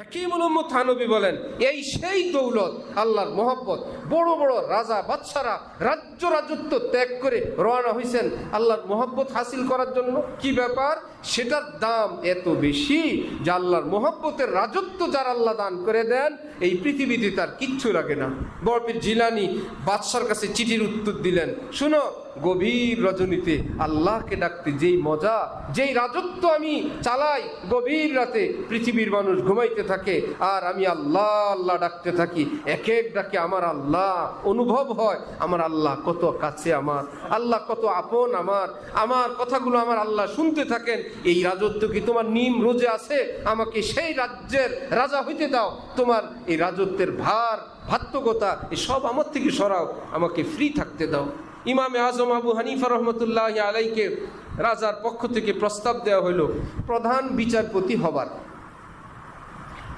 হাকিমুল উম্মত থানবী বলেন, এই সেই দৌলত, আল্লাহর মোহব্বত। বড় বড় রাজা, বাদশারা রাজ্য রাজত্ব ত্যাগ করে রওনা হয়েছেন আল্লাহর মোহব্বত হাসিল করার জন্য। কি ব্যাপার? সেটার দাম এত বেশি যে আল্লাহর মোহব্বতের রাজত্ব যার আল্লাহ দান করে দেন, এই পৃথিবীতে তার কিচ্ছু লাগে না। বরপির জিলানি বাদশার কাছে চিঠির উত্তর দিলেন, শুনো গভীর রজনীতে আল্লাহকে ডাকতে যেই মজা, যেই রাজত্ব আমি চালাই, গভীর রাতে পৃথিবীর মানুষ ঘুমাইতে থাকে আর আমি আল্লাহ আল্লাহ ডাকতে থাকি। এক এক ডাকে আমার আল্লাহ অনুভব হয়, আমার আল্লাহ কত কাছে আমার, আল্লাহ কত আপন আমার আমার কথাগুলো আমার আল্লাহ শুনতে থাকেন। এই রাজত্ব কি তোমার নিম রোজে আছে? আমাকে সেই রাজ্যের রাজা হইতে দাও। তোমার এই রাজত্বের ভার ভাত্মকতা এসব আমার থেকে সরাও। আমাকে ফ্রি থাকতে দাও। ইমামে আজম আবু হানিফা রহমতুল্লাহ আলাইকে রাজার পক্ষ থেকে প্রস্তাব দেওয়া হলো প্রধান বিচারপতি হবার।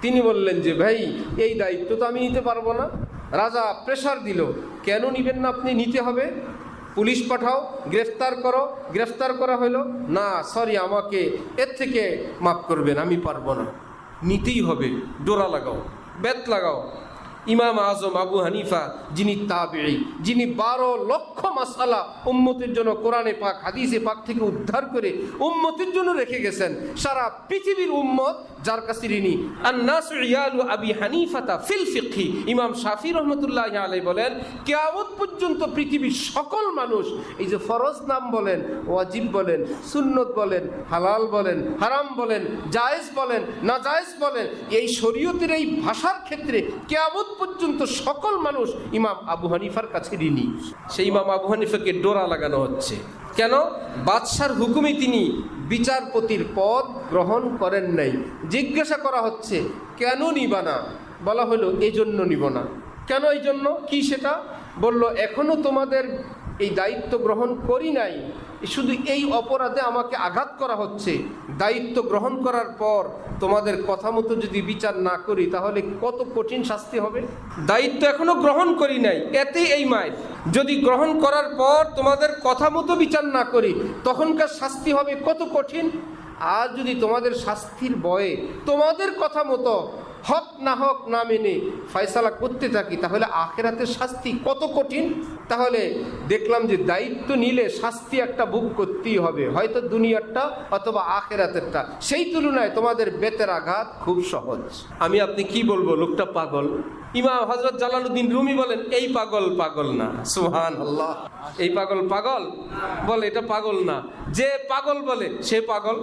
তিনি বললেন যে, ভাই, এই দায়িত্ব তো আমি নিতে পারব না। রাজা প্রেশার দিল, কেন নিবেন না আপনি? নিতে হবে। পুলিশ পাঠাও, গ্রেফতার করো, গ্রেফতার করা হলো না, সরি, আমাকে এর থেকে মাফ করবেন, আমি পারব না। নিতেই হবে, ডোরা লাগাও, বেত লাগাও। ইমাম আজম আবু হানিফা, যিনি তাবেই যিনি বারো লক্ষ মাসালা উম্মতের জন্য কোরআনে পাক, হাদিসে পাক থেকে উদ্ধার করে উম্মতের জন্য রেখে গেছেন। সারা পৃথিবীর উম্মত, যার কাছে ঋণী আন্নাস ইয়ালু আবি হানিফাতা ফিল ফিকহি। ইমাম শাফি রহমতুল্লাহ আলাই বলেন, কেয়ামত পর্যন্ত পৃথিবীর সকল মানুষ, এই যে ফরজ নাম বলেন, ওয়াজিব বলেন, সুন্নত বলেন, হালাল বলেন, হারাম বলেন, জায়েজ বলেন না জায়েজ বলেন, এই শরীয়তের এই ভাষার ক্ষেত্রে কেয়ামত পর্যন্ত সকল মানুষ ইমাম আবু হানিফার কাছে ঋণী। সেই ইমাম আবু হানিফাকে ডোরা লাগানো হচ্ছে। কেন? বাদশার হুকুমে তিনি বিচারপতির পদ গ্রহণ করেন নাই। জিজ্ঞাসা করা হচ্ছে, কেন নিবা না? বলা হলো এই জন্য নিব না। কেন এই জন্য কি সেটা? বলল, এখনও তোমাদের এই দায়িত্ব গ্রহণ করি নাই শুধু এই অপরাধে আমাকে আঘাত করা হচ্ছে। দায়িত্ব গ্রহণ করার পর তোমাদের কথা মতো যদি বিচার না করি, তাহলে কত কঠিন শাস্তি হবে? দায়িত্ব এখনও গ্রহণ করি নাই, এতেই এই মায়ের। যদি গ্রহণ করার পর তোমাদের কথা মতো বিচার না করি, তখনকার শাস্তি হবে কত কঠিন? আর যদি তোমাদের শাস্তির বয়ে তোমাদের কথা মতো হক না হক না মেনে ফয়সালা করতে থাকি, তাহলে আখেরাতের শাস্তি কত কঠিন? তাহলে দেখলাম যে দায়িত্ব নিলে শাস্তি একটা বুক করতেই হবে। হয়তো দুনিয়ারটা অথবা আখেরাতেরটা, সেই তুলনায় তোমাদের বেতের আঘাত খুব সহজ। আমি আপনি কি বলব, লোকটা পাগল। ইমাম হজরত জালালউদ্দিন রুমি বলেন, এই পাগল পাগল না। সুহান আল্লাহ এই পাগল পাগল? বলে, এটা পাগল না। যে পাগল বলে, সে পাগল।